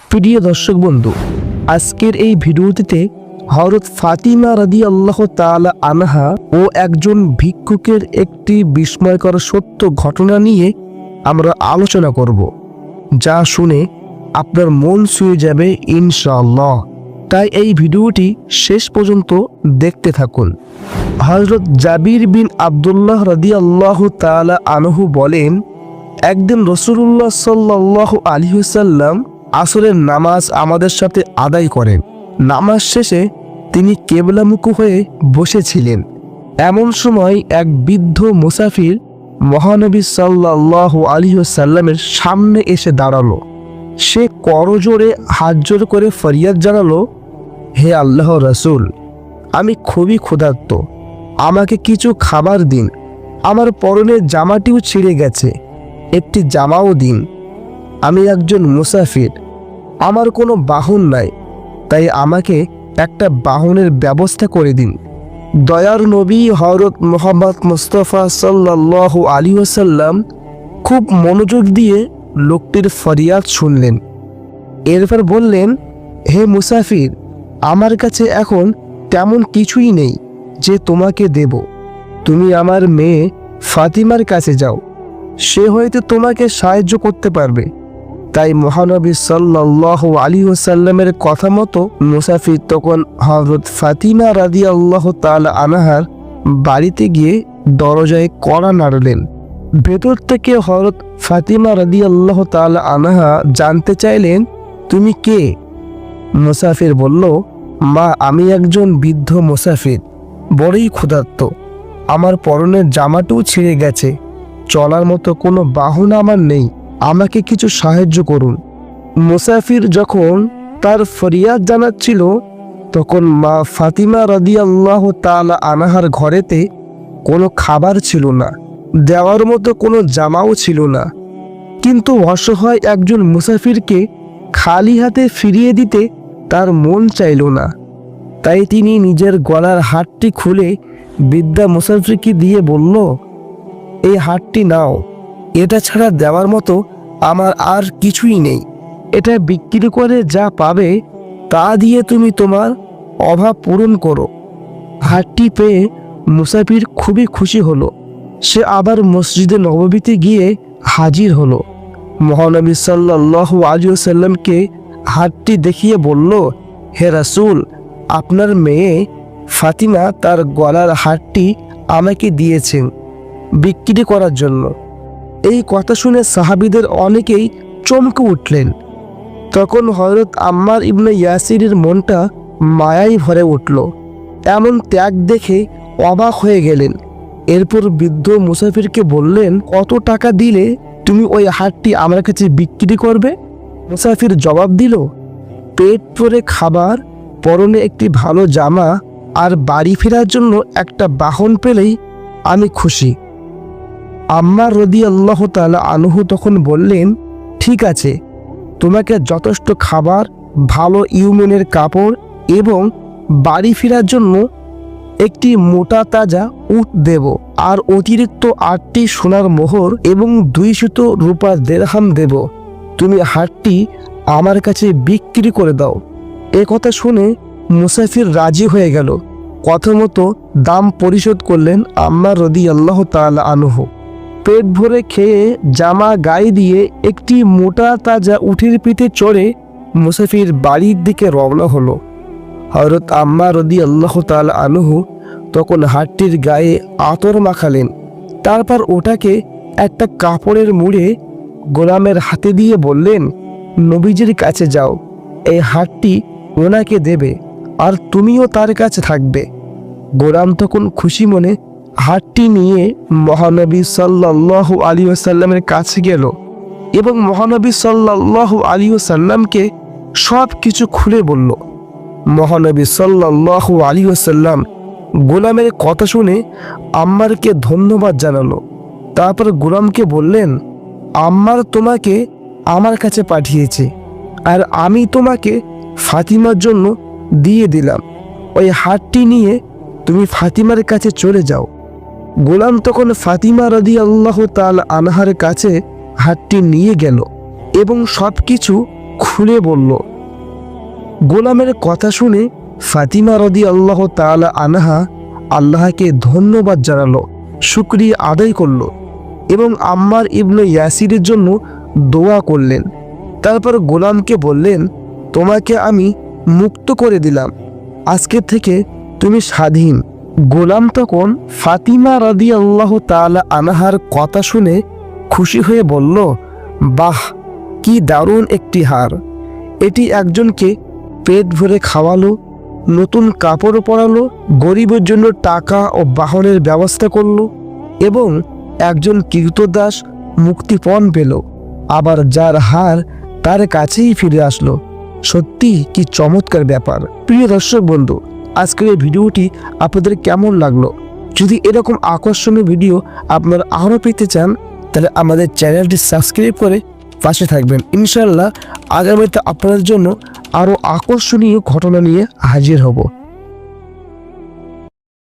প্রিয় দর্শক বন্ধু, আজকের এই ভিডিওটিতে হরত ফাতিমা রাদি আল্লাহ তালা আনহা ও একজন ভিক্ষুকের একটি বিস্ময়কর সত্য ঘটনা নিয়ে আমরা আলোচনা করব, যা শুনে আপনার মন ছুঁয়ে যাবে ইনশাআল্লাহ। তাই এই ভিডিওটি শেষ পর্যন্ত দেখতে থাকুন। হজরত জাবির বিন আবদুল্লাহ রাদি আল্লাহ তালা আনহু বলেন, একদিন রসুল্লাহ সাল্লাহ আলহিসাল্লাম আসরের নামাজ আমাদের সাথে আদায় করেন। নামাজ শেষে তিনি কেবলামুখু হয়ে বসেছিলেন। এমন সময় এক বৃদ্ধ মুসাফির মহানবী সাল্লাহ আলিহাল্লামের সামনে এসে দাঁড়াল। সে করজোরে হাত জোর করে ফরিয়াদ জানালো, হে আল্লাহ রসুল, আমি খুবই ক্ষুধার্ত। আমাকে কিছু খাবার দিন। আমার পরনের জামাটিও ছিঁড়ে গেছে। একটি জামাও দিন। আমি একজন মুসাফির। আমার কোনো বাহন নাই, তাই আমাকে একটা বাহনের ব্যবস্থা করে দিন। দয়ার নবী হরত মোহাম্মদ মুস্তফা সাল্লাহ আলী ওসাল্লাম খুব মনোযোগ দিয়ে লোকটির ফরিয়াদ শুনলেন। এরপর বললেন, হে মুসাফির, আমার কাছে এখন তেমন কিছুই নেই যে তোমাকে দেব। তুমি আমার মেয়ে ফাতিমার কাছে যাও। সে হয়তো তোমাকে সাহায্য করতে পারবে। তাই মহানবী সাল্লাহ আলী ওসাল্লামের কথা মতো মুসাফির তখন হজরত ফাতিমা রাদি আল্লাহ তাল আনাহার বাড়িতে গিয়ে দরজায় কড়া নাড়লেন। ভেতর থেকে হজরত ফাতিমা রাদি আল্লাহ তাল আনাহা জানতে চাইলেন, তুমি কে? মুসাফির বলল, মা, আমি একজন বৃদ্ধ মুসাফির, বড়ই ক্ষুধার্ত। আমার পরনের জামাটাও ছিঁড়ে গেছে। চলার মতো কোনো বাহন আমার নেই। আমাকে কিছু সাহায্য করুন। মুসাফির যখন তার ফরিয়াদ জানাচ্ছিল, তখন মা ফাতিমা রাদি আল্লাহ তালা আনাহার ঘরেতে কোনো খাবার ছিল না, দেওয়ার মতো কোনো জামাও ছিল না। কিন্তু অসহায় একজন মুসাফিরকে খালি হাতে ফিরিয়ে দিতে তার মন চাইল না। তাই তিনি নিজের গলার হাটটি খুলে বিদ্যা মুসাফিরকে দিয়ে বলল, এই হাটটি নাও। এটা ছাড়া দেওয়ার মতো আমার আর কিছুই নেই। এটা বিক্রি করে যা পাবে, তা দিয়ে তুমি তোমার অভাব পূরণ করো। হাটটি পেয়ে মুসাফির খুবই খুশি হলো। সে আবার মসজিদে নববীতে গিয়ে হাজির হলো। মহানবী সাল্লাহ আলিয়াল্লামকে হাটটি দেখিয়ে বলল, হে রাসুল, আপনার মেয়ে ফাতিমা তার গলার হাটটি আমাকে দিয়েছেন বিক্রি করার জন্য। এই কথা শুনে সাহাবিদের অনেকেই চমকে উঠলেন। তখন হজরত আম্মার ইবনে ইয়াসিরের মনটা মায়াই ভরে উঠল। এমন ত্যাগ দেখে অবাক হয়ে গেলেন। এরপর বৃদ্ধ মুসাফিরকে বললেন, কত টাকা দিলে তুমি ওই হাটটি আমার কাছে বিক্রি করবে? মুসাফির জবাব দিল, পেট ভরে খাবার, পরনে একটি ভালো জামা আর বাড়ি ফেরার জন্য একটা বাহন পেলেই আমি খুশি। আম্মার রদি আল্লাহ তালা আনহু তখন বললেন, ঠিক আছে, তোমাকে যথেষ্ট খাবার, ভালো ইউমেনের কাপড় এবং বাড়ি ফেরার জন্য একটি মোটা তাজা উট দেব আর অতিরিক্ত আটটি সোনার মোহর এবং দুই শত রূপার দেড়হাম দেব। তুমি হাটটি আমার কাছে বিক্রি করে দাও। এ কথা শুনে মুসাফির রাজি হয়ে গেল। কথা মতো দাম পরিশোধ করলেন আম্মা রদি আল্লাহ তালা আনহু। পেট ভরে খেয়ে জামা গায়ে দিয়ে একটি মোটা তাজা উঠির পিঠে চড়ে মুসাফির বাড়ির দিকে রওনা হলো। হরত আম্মা রদি আল্লাহ তাল আনহু তখন হাটটির গায়ে আতর মাখালেন। তারপর ওটাকে একটা কাপড়ের মুড়ে গোলামের হাতে দিয়ে বললেন, নবীজির কাছে যাও, এই হাটটি ওনাকে দেবে আর তুমিও তার কাছে থাকবে। গোলাম তখন খুশি মনে হাটটি নিয়ে মহানবী সাল্লাহ আলী সাল্লামের কাছে গেল এবং মহানবী সাল্লাহ আলী সাল্লামকে সব কিছু খুলে বলল। মহানবী সাল্লাহ আলী সাল্লাম গোলামের কথা শুনে আম্মারকে ধন্যবাদ জানালো। তারপর গোলামকে বললেন, আম্মার তোমাকে আমার কাছে পাঠিয়েছে আর আমি তোমাকে ফাতিমার জন্য দিয়ে দিলাম। ওই হাটটি নিয়ে তুমি ফাতিমার কাছে চলে যাও। গোলাম তখন ফাতিমা রদি আল্লাহ তাল আনহার কাছে হাতটি নিয়ে গেল এবং সব কিছু খুলে বলল। গোলামের কথা শুনে ফাতিমা রদি আল্লাহ তাল আনহা আল্লাহকে ধন্যবাদ জানালো, শুক্রিয়া আদায় করল এবং আম্মার ইবনে ইয়াসিরের জন্য দোয়া করলেন। তারপর গোলামকে বললেন, তোমাকে আমি মুক্ত করে দিলাম। আজকের থেকে তুমি স্বাধীন। গোলাম তখন ফাতিমা রাদি আল্লাহ তাআলা আনাহার কথা শুনে খুশি হয়ে বলল, বাহ, কি দারুণ একটি হার। এটি একজনকে পেট ভরে খাওয়ালো, নতুন কাপড় পরালো, গরিবের জন্য টাকা ও বাহনের ব্যবস্থা করল এবং একজন কীর্তদাস মুক্তিপণ পেল। আবার যার হার তার কাছেই ফিরে আসলো। সত্যি কি চমৎকার ব্যাপার। প্রিয় দর্শক বন্ধু আজকের এই ভিডিওটি আপনাদের কেমন লাগল? যদি এরকম আকর্ষণীয় ভিডিও আপনারা আরও পেতে চান, তাহলে আমাদের চ্যানেলটি সাবস্ক্রাইব করে পাশে থাকবেন। ইনশাল্লাহ আগামীতে আপনাদের জন্য আরও আকর্ষণীয় ঘটনা নিয়ে হাজির হব।